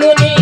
Lulu.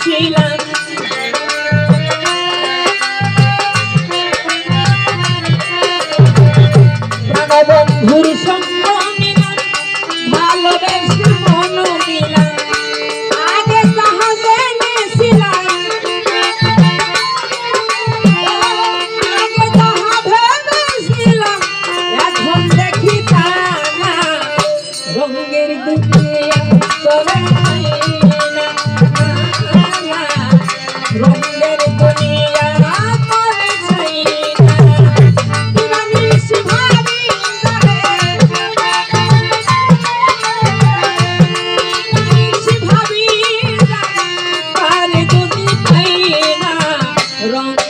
ছিলাম বন্ধুর সঙ্গ ভালোবেসে মন মিলাম আগে তাহা জেনেছিলাম। আগে তাহা দেখি তা wrong.